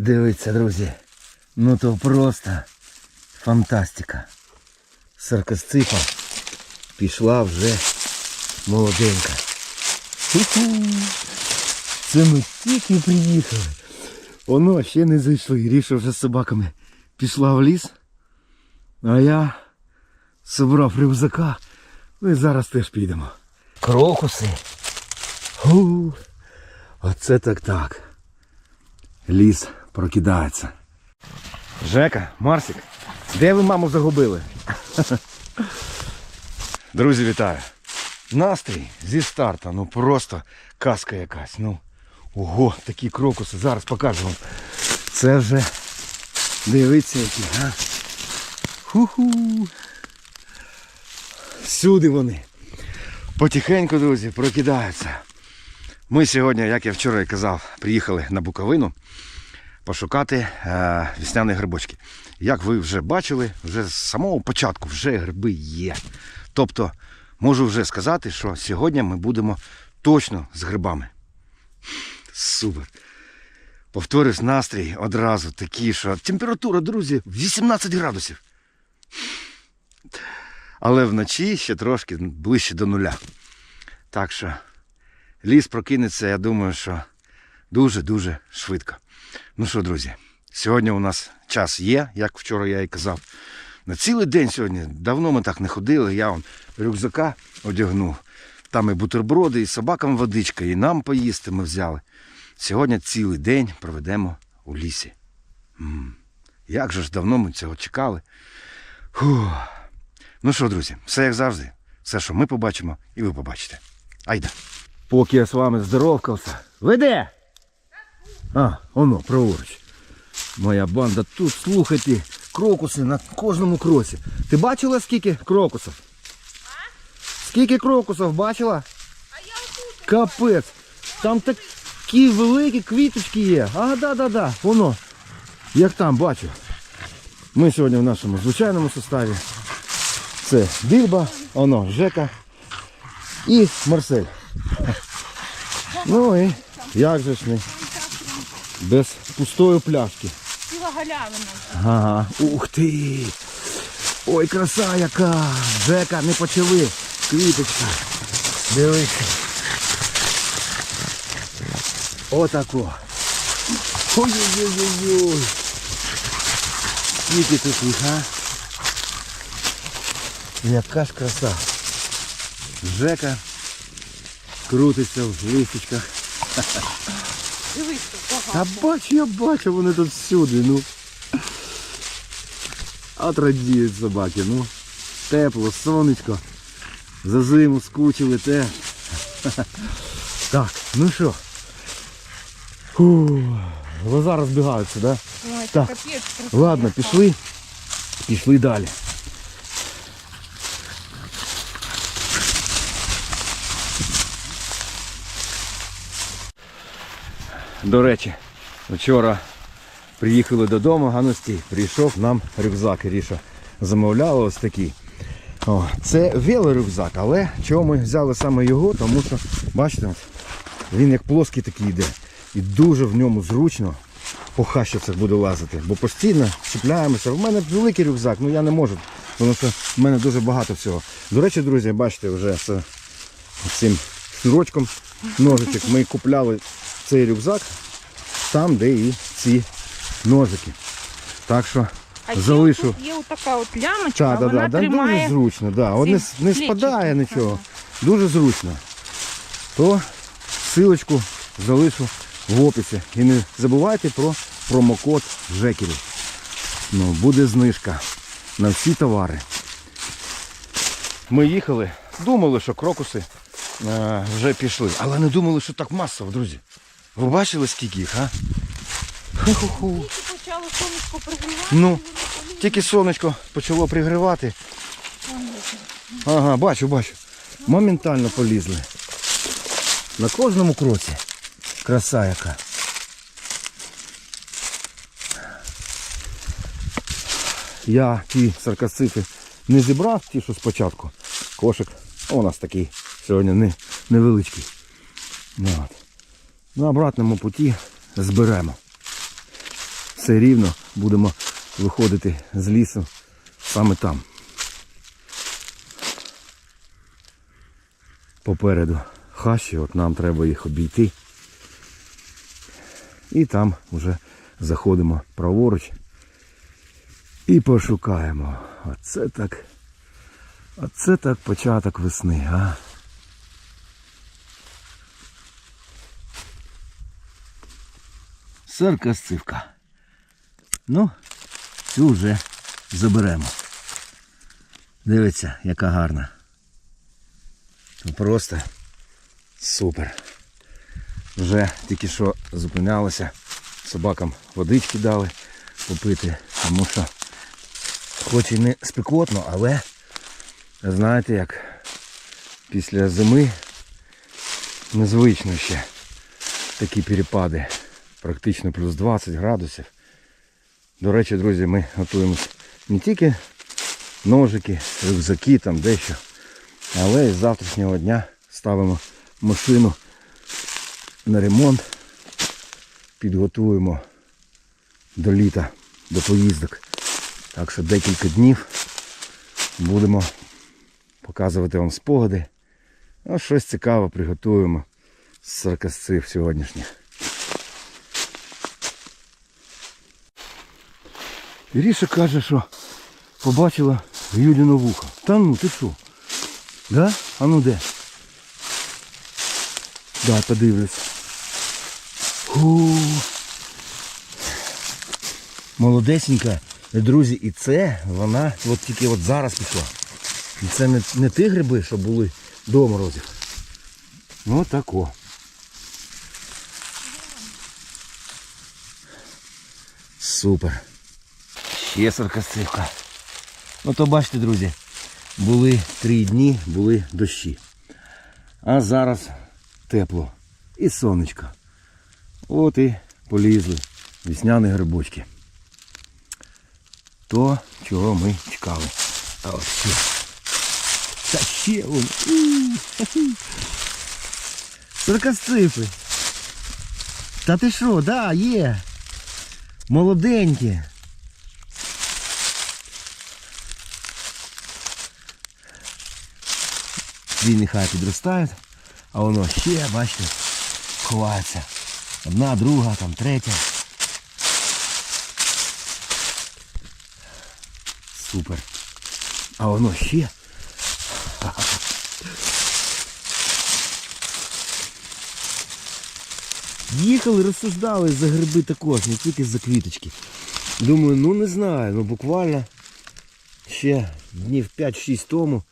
Дивіться, друзі. Ну то просто фантастика. Саркасципа пішла вже молоденька. Це ми тільки приїхали. Воно ще не зайшли. Ріша вже з собаками пішла в ліс. А я собрав рюкзака. Ну і зараз теж підемо. Крокуси. Ху. Оце так так. Ліс прокидається. Жека, Марсик, де ви маму загубили? Друзі, вітаю. Настрій зі старта, ну просто казка якась. Ну, ого, такі крокуси. Зараз покажу вам. Це вже дивіться які, а? Ху-ху. Всюди вони. Потихеньку, друзі, прокидаються. Ми сьогодні, як я вчора і казав, приїхали на Буковину пошукати е, вісняні грибочки. Як ви вже бачили, вже з самого початку вже гриби є. Тобто, можу вже сказати, що сьогодні ми будемо точно з грибами. Супер. Повторюсь, настрій одразу такий, що температура, друзі, 18 градусів. Але вночі ще трошки ближче до нуля. Так що ліс прокинеться, я думаю, що дуже-дуже швидко. Ну що, друзі, сьогодні у нас час є, як вчора я і казав. На цілий день сьогодні давно ми так не ходили. Я вам рюкзака одягнув. Там і бутерброди, і собакам водичка, і нам поїсти ми взяли. Сьогодні цілий день проведемо у лісі. М, Як же ж давно ми цього чекали. Фух. Ну що, друзі, все як завжди. Все, що ми побачимо, і ви побачите. Айда. Поки я з вами здоровкався. Ви де? А, воно, праворуч. Моя банда тут, слухайте, крокуси на кожному кроці. Ти бачила скільки крокусів? Скільки крокусів бачила? Капець. Там такі великі квіточки є. А, да, да, да, воно. Як там, бачу. Ми сьогодні в нашому звичайному составі. Це Більба, воно, Жека і Марсель. Ну і як же ж не без пустої пляшки. Ціла галявина. Ага. Ух ти! Ой, краса яка! Жека, не почали. Квіточка. Дивися. Отако. Ой-ой-ой-ой. Скільки тут їх, а? Яка ж краса. Жека крутиться в листочках. Тут багато. Та бачу, я бачу, вони тут всюди, ну. От радіють собаки, ну. Тепло, сонечко. За зиму скучили те. Так, ну що. Фу, глаза розбігаються, да? Ой, Так, капець. Ладно, пішли. Пішли далі. До речі, вчора приїхали додому, а стій, прийшов нам рюкзак. Ріша замовляла ось такий. О, це велорюкзак, але чого ми взяли саме його, тому що, бачите, він як плоский такий йде. І дуже в ньому зручно по хащицях буде лазити, бо постійно чіпляємося. В мене великий рюкзак, ну я не можу, тому що в мене дуже багато всього. До речі, друзі, бачите, вже з цим шнурочком ножичок ми купляли цей рюкзак там, де і ці ножики. Так що А залишу. тут є отака от лямочка, да, вона да, тримає. дуже зручно, да. От не, не спадає нічого. Ага. Дуже зручно. То силочку залишу в описі. І не забувайте про промокод Жекері. Ну, буде знижка на всі товари. Ми їхали, думали, що крокуси е, вже пішли, але не думали, що так масово, друзі. Ви бачили, скільки їх, а? Ху-ху-ху. Почало сонечко пригрівати. Ну, тільки сонечко почало пригрівати. Ага, бачу, бачу. Моментально полізли. На кожному кроці. Краса яка. Я ті саркасцити не зібрав, ті, що спочатку. Кошик. У нас такий сьогодні не, невеличкий. Ну, от. На обратному путі зберемо. все рівно будемо виходити з лісу саме там. Попереду хащі, от нам треба їх обійти. І там вже заходимо праворуч і пошукаємо. Оце так. Оце так початок весни, а? Саркасцивка. Ну, цю вже заберемо. Дивіться, яка гарна. Ну, Просто супер. Вже тільки що зупинялися, собакам водички дали попити, тому що хоч і не спекотно, але знаєте як після зими незвично ще такі перепади. Практично плюс 20 градусів. До речі, друзі, ми готуємось не тільки ножики, рюкзаки, там дещо, але з завтрашнього дня ставимо машину на ремонт, підготуємо до літа, до поїздок. Так що декілька днів будемо показувати вам спогади. А щось цікаве приготуємо з саркасців сьогоднішніх. Іріша каже, що побачила Юліно вухо. Та ну, ти що? Да? А ну де? Да, подивлюсь. Фу. Молодесенька. Друзі, і це вона от тільки от зараз пішла. І це не, не ті гриби, що були до морозів. Ну тако. Супер. Ще саркастивка. Ну то бачите, друзі, були три дні, були дощі. А зараз тепло. І сонечко. От і полізли весняні грибочки. То, чого ми чекали. А от ще. Та ще вон. Саркастифи. Та ти що, да, є. Молоденькі. Дві нехай підростають, а воно ще, бачите, ховається. Одна, друга, там третя. Супер. А воно ще. Їхали, розсуждали за гриби також, не тільки за квіточки. Думаю, ну не знаю, ну буквально ще днів 5-6 тому.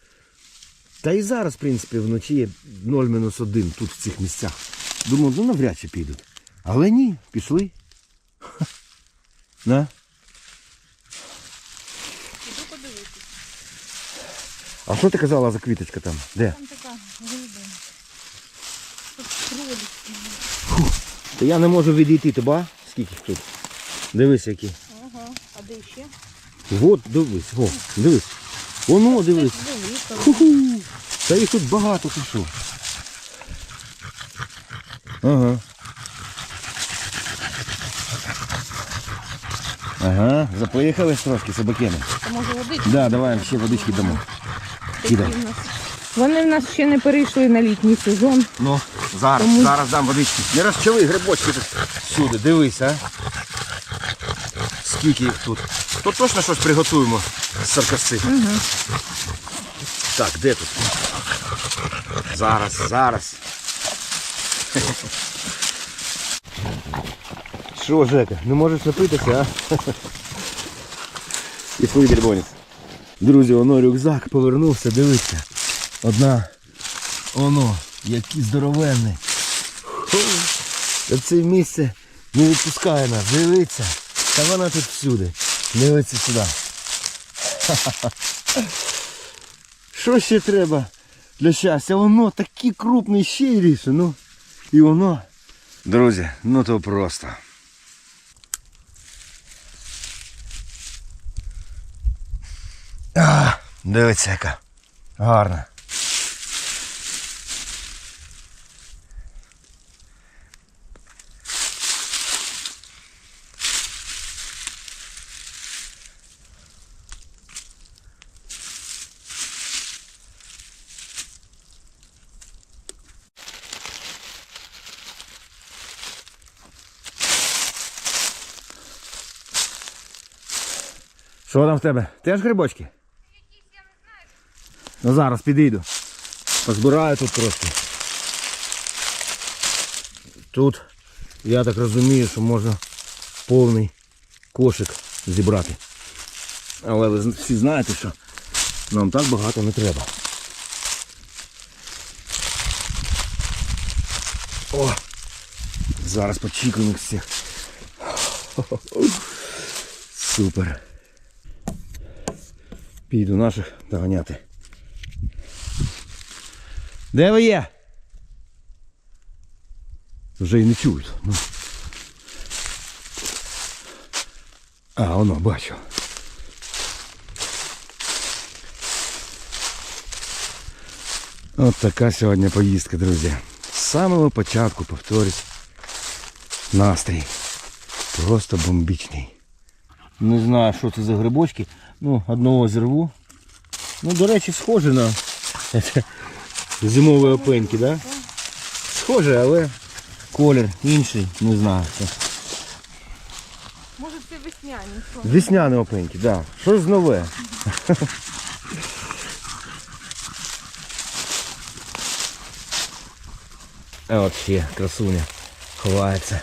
Та і зараз, в принципі, вночі 0-1 тут в цих місцях. Думаю, ну навряд чи підуть. Але ні, пішли. Ха. На. Іду подивитися. А що ти казала за квіточка там? Де? Там така. Тут кролики. Та я не можу відійти, ти ба? Скільки їх тут? Дивись які. Ага. А де ще? Вот, дивись, о, дивись. Воно, дивись. Велика. Ху-ху. Та їх тут багато що. Ага. Ага, запоїхали трошки собаками. Може водички? Да, давай ще водички дамо. Кидай. Вони в нас ще не перейшли на літній сезон. Ну, зараз, Тому- зараз дам водички. Не розчали грибочки тут всюди, дивись, а. Скільки їх тут. Тут точно щось приготуємо з саркасци. Угу. Так, де тут? Зараз, зараз. Що, Жека, не можеш напитися, а? І свій дербонець. Друзі, воно рюкзак повернувся, дивіться. Одна. Воно, який здоровенний. Це місце не відпускає нас, дивіться. Та вона тут всюди. Дивіться сюди. Що ще треба для щастя? Воно такий крупний ще й ріше, ну. І воно. Друзі, ну то просто. А, дивіться яка. Гарна. Що там в тебе? Теж грибочки? Ну зараз підійду. Позбираю тут трошки. Тут, я так розумію, що можна повний кошик зібрати. Але ви всі знаєте, що нам так багато не треба. О! Зараз почікаємо всіх. Супер. Піду наших доганяти. Де ви є? Вже й не чують. Ну. А, воно, бачу. От така сьогодні поїздка, друзі. З самого початку, повторюсь, настрій. Просто бомбічний. Не знаю, що це за грибочки. Ну, одного зірву. Ну, до речі, схоже на зимові опеньки, да? Схоже, але колір інший, не знаю. Може це весняні. Весняні опеньки, так. Да. Щось нове. А от ще красуня ховається.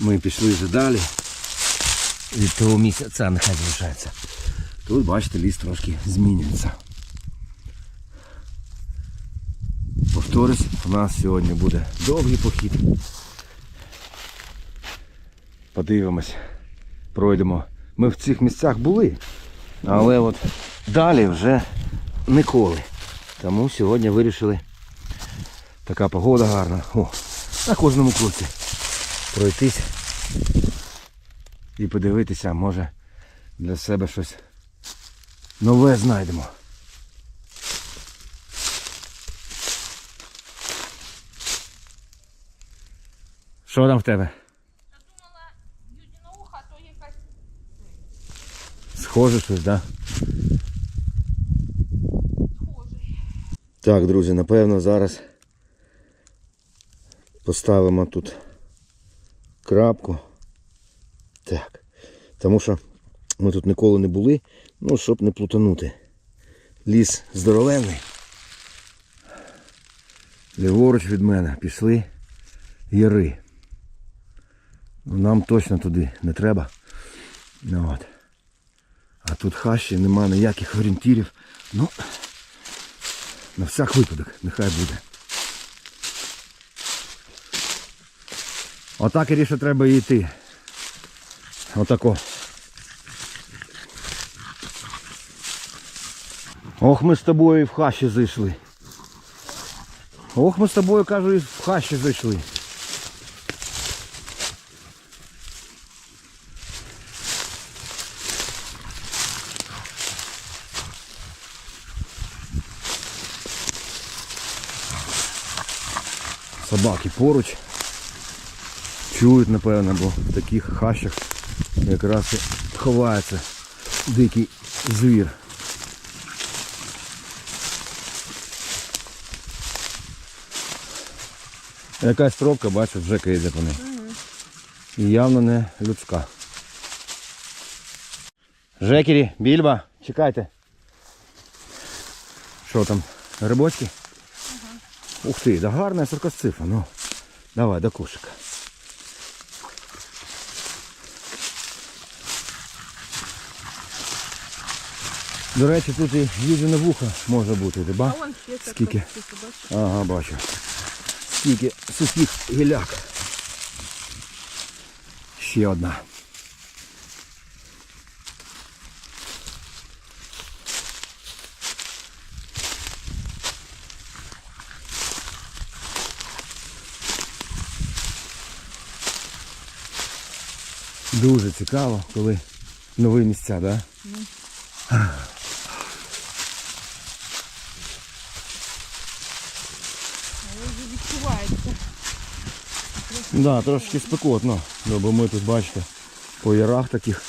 Ми пішли вже далі. Від того місця це нехай залишається. Тут, бачите, ліс трошки змінюється. Повторюсь, у нас сьогодні буде довгий похід. Подивимось, пройдемо. Ми в цих місцях були, але от далі вже ніколи. Тому сьогодні вирішили така погода гарна. О, на кожному кроці пройтись і подивитися, може для себе щось нове знайдемо. Що там в тебе? Схоже щось, так? Да? Так, друзі, напевно, зараз поставимо тут крапку. Так. Тому що ми тут ніколи не були, ну, щоб не плутанути. Ліс здоровенний. Ліворуч від мене пішли яри. Нам точно туди не треба. Ну, от. А тут хащі, немає ніяких орієнтирів. Ну, на всяк випадок, нехай буде. Отак і треба йти. Отако. Ох, ми з тобою і в хащі зайшли. Ох, ми з тобою, кажу, і в хащі зайшли. Собаки поруч. Чують, напевно, бо в таких хащах якраз і ховається дикий звір. Якась тропка, бачу, вже йде по ній. І явно не людська. Жекері, більба, чекайте. Що там, грибочки? Ух ти, да гарна саркосцифа, ну. Давай до кошика. До речі, тут і їжене вухо може бути, ти ба? Скільки? Ага, бачу. Скільки сухих гіляк. Ще одна. Дуже цікаво, коли нові місця, так? Да? Але вже відчувається. Да, трошки спекотно. Бо ми тут, бачите, по ярах таких.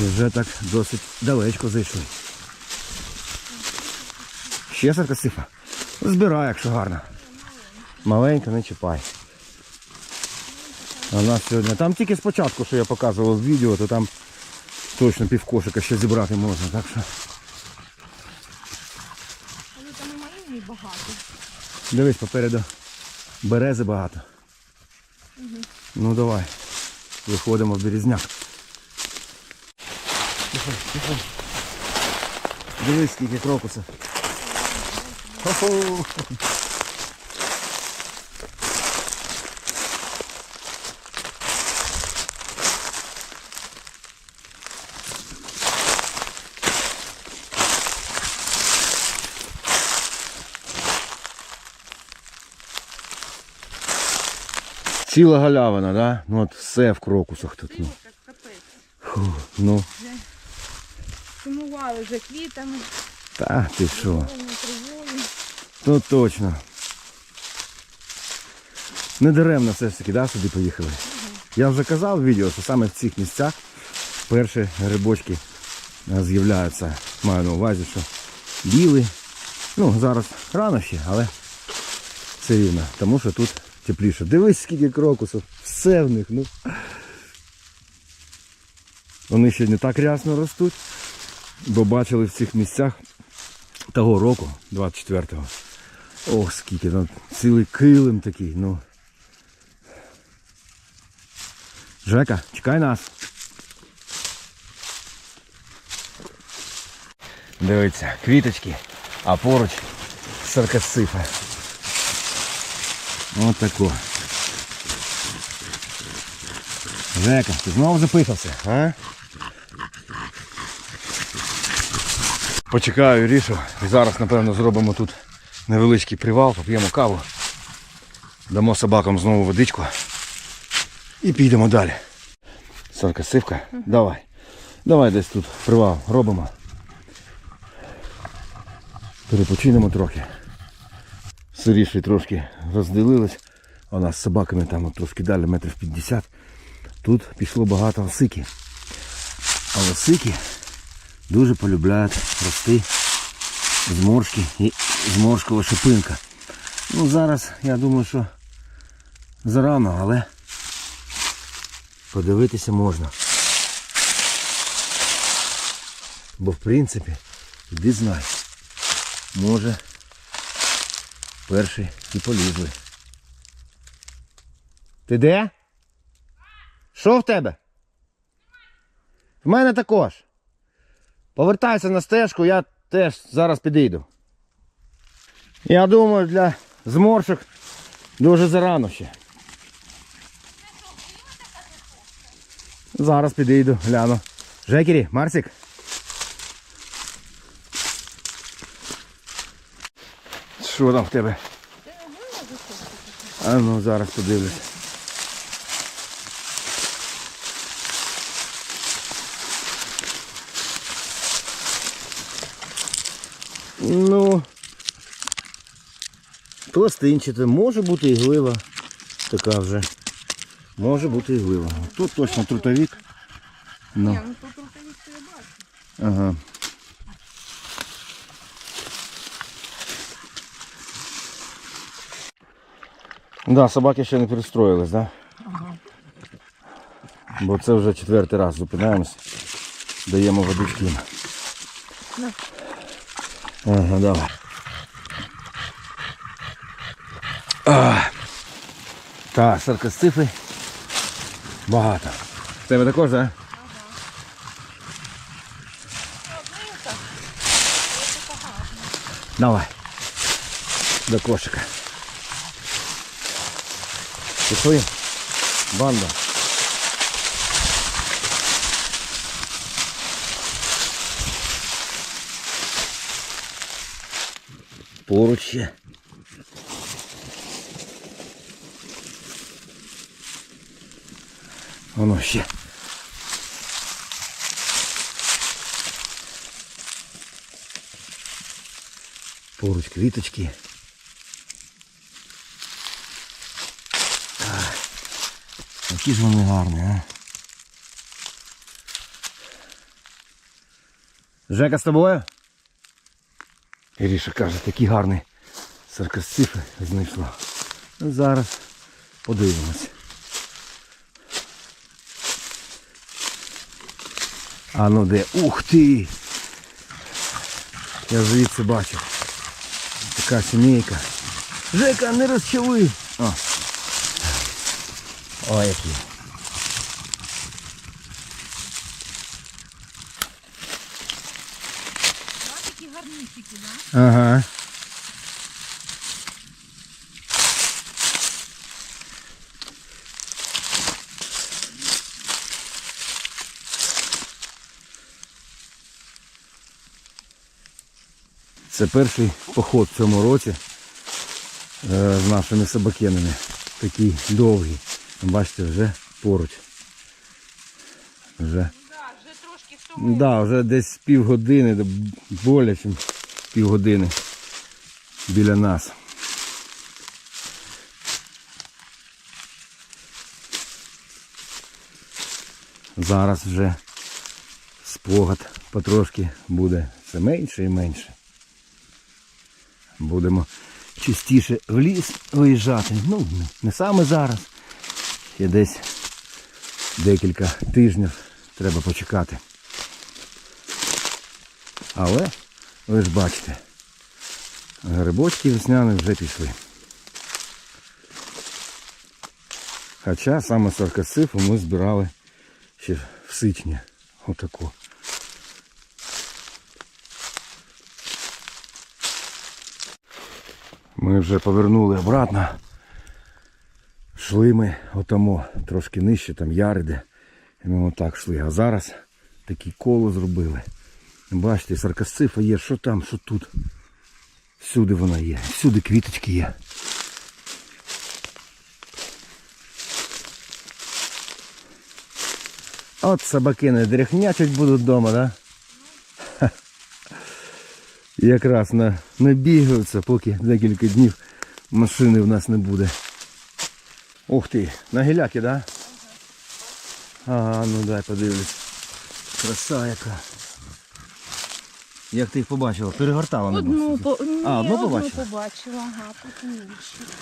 Вже так досить далечко зайшли. Ще саркасифа. Збирай, якщо гарно. Маленька, не чіпай. А нас сьогодні. Там тільки спочатку, що я показував відео, то там точно півкошика ще зібрати можна. Так що Але там і малині багато. дивись попереду. Берези багато. Ну давай. Виходимо в березняк. Тихо, тихо. Дивись, скільки крокуса. Хо-хо. Ціла галявина, да? Ну от все в крокусах тут. Ну, Так. Фу, ну Сумували вже квітами, та ти що? Ну точно. Не даремно все ж таки, да, сюди поїхали. Я вже казав в відео, що саме в цих місцях перші грибочки е, з'являються. Маю на увазі, що білий. Ну, зараз рано ще, але все рівно, тому що тут тепліше. Дивись, скільки крокусів. Все в них, ну. Вони ще не так рясно ростуть, бо бачили в цих місцях того року, 24-го. Ох, скільки там цілий килим такий, ну. Жека, чекай нас. Дивіться, квіточки, а поруч саркасифа. Ось тако. Жека, ти знову запихався, а? Почекаю рішу. І зараз, напевно, зробимо тут невеличкий привал, поп'ємо каву. Дамо собакам знову водичку. І підемо далі. Сонка, сивка, давай. Давай десь тут привал робимо. Перепочинемо трохи. Сиріші трошки розділились. А у нас з собаками там трошки далі, метрів 50. Тут пішло багато осики. А осики дуже полюбляють рости зморшки і зморшкова шипинка. Ну зараз я думаю, що зарано, але подивитися можна. Бо в принципі, іди знай. Може перші і полізли. Ти де? Що в тебе? В мене також. Повертайся на стежку, я теж зараз підійду. Я думаю, для зморшок дуже зарано ще. Зараз підійду, гляну. Жекері, Марсик. Що там в тебе? А ну зараз подивлюсь. Ну, пластинчате, може бути і глива. Така вже. Може бути і глива. Тут точно трутовик. Ну, Ні, ну тут рукавиці я бачу. ага. Да, собаки ще не перестроїлись, да? Ага. Бо це вже четвертий раз зупинаємось. Даємо водички їм. На. Ага, давай. А, так, саркостифи багато. Тебе також, так? Давай. До кошика. Пішли. Банда. Поруч ще. Воно ще. Поруч квіточки. Які ж вони гарні, а? Жека з тобою? Іріша каже, такі гарні саркасцифи знайшла. Ну, зараз подивимось. А ну де? Ух ти! Я звідси бачив. Така сімейка. Жека, не розчави! О, о, які. Такі гарнісіки, да? Ага. Це перший поход в цьому році е, з нашими собакенами. Такий довгий. Бачите, вже поруч. Вже. Да, вже трошки в тому. Да, вже десь півгодини, більше, ніж півгодини біля нас. Зараз вже спогад потрошки буде все менше і менше. Будемо частіше в ліс виїжджати. Ну, не саме зараз. Ще десь декілька тижнів треба почекати. Але ви ж бачите, грибочки весняні вже пішли. Хоча саме саркасифу ми збирали ще в сичні. Отаку. Ми вже повернули обратно. Шли ми отамо трошки нижче, там яриде. І ми отак йшли. А зараз такі коло зробили. Бачите, саркасцифа є, що там, що тут. Всюди вона є, всюди квіточки є. От собаки не дряхнячать будуть вдома, да? Якраз на, набігаються, поки декілька днів машини в нас не буде. Ух ти, на гіляки, да? Ага, ну дай подивлюсь. Краса яка. Як ти їх побачила? Перегортала не Одну, по... Ні, А, одну одну побачила? побачила, ага, потім іншу.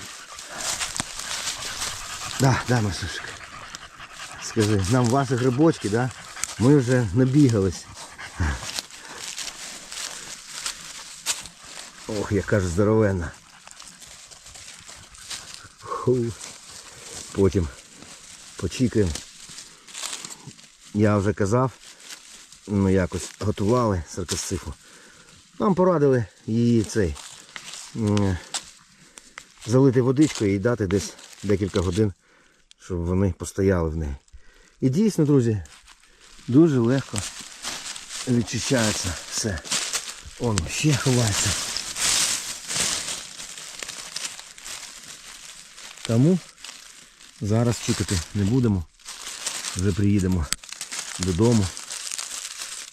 Да, да, Масюшка. Скажи, нам ваші грибочки, да? Ми вже набігались. Ох, яка ж здоровенна. Ху. Потім почікаємо. Я вже казав, ну якось готували саркасифу. Нам порадили її цей залити водичкою і дати десь декілька годин, щоб вони постояли в неї. І дійсно, друзі, дуже легко відчищається все. Он ще ховається. Тому зараз чекати не будемо. Вже приїдемо додому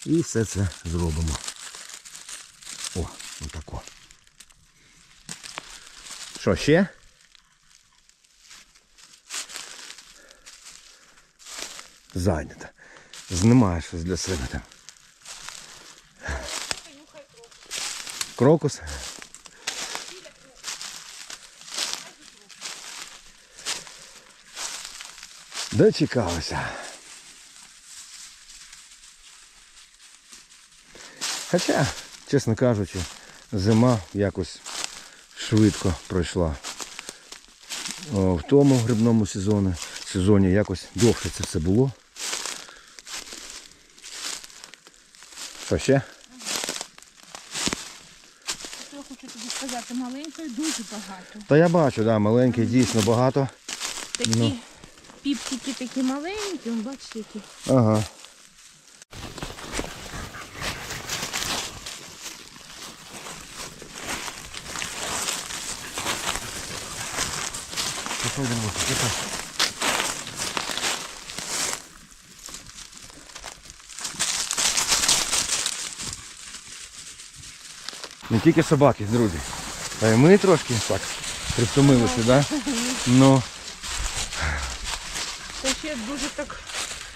і все це зробимо. О, отако. Що ще? Зайнята. Знімає щось для себе там. Крокус. Дочекалися. Хоча, чесно кажучи, зима якось швидко пройшла. О, В тому грибному сезоні, сезоні якось довше це все було. Що ще? Що я хочу тобі сказати, маленької дуже багато. Та я бачу, да, маленький дійсно багато. Такі Ну. Піпчики такі маленькі, он, бачите, які. Ага. Пішов до роботи, пішов. Не тільки собаки, друзі. А й ми трошки так притомилися, так? Да? Ну. ще дуже так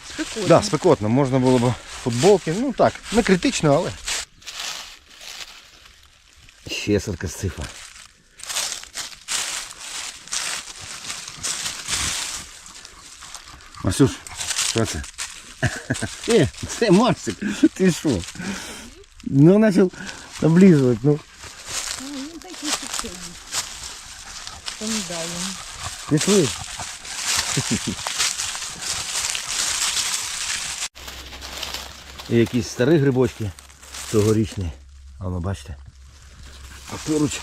спекотно. Да, спекотно, можна було б футболки, ну так, не критично, але. Ще саркасифа. Масюш, що це? Е, це Максик, ти що? Ну, почав облизувати, ну. Ну, він такий сухий. Помідаю. Пішли. І якісь старі грибочки тогорічні. А ну бачите. А поруч.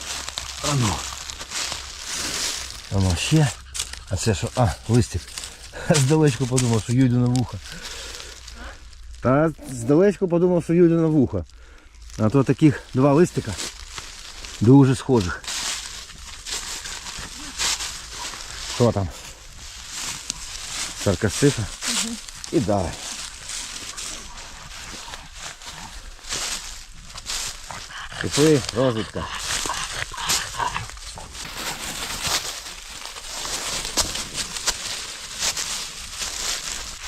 А ну. А ну ще. А це що? А, листик. Здалечку подумав, що юйду на вухо. Та здалечку подумав, що юйду на вухо. А то таких два листика. Дуже схожих. Що там? Саркасита. І далі. Пішли, розвідка.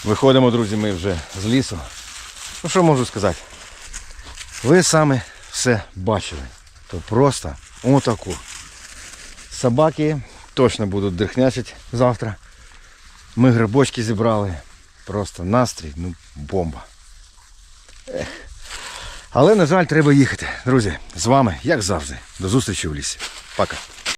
Виходимо, друзі, ми вже з лісу. Ну що можу сказати? Ви самі все бачили. То просто отаку. Собаки точно будуть дихнячити завтра. Ми грибочки зібрали. Просто настрій, ну, бомба. Ех. Але, на жаль, треба їхати. Друзі, з вами, як завжди, до зустрічі в лісі. Пока.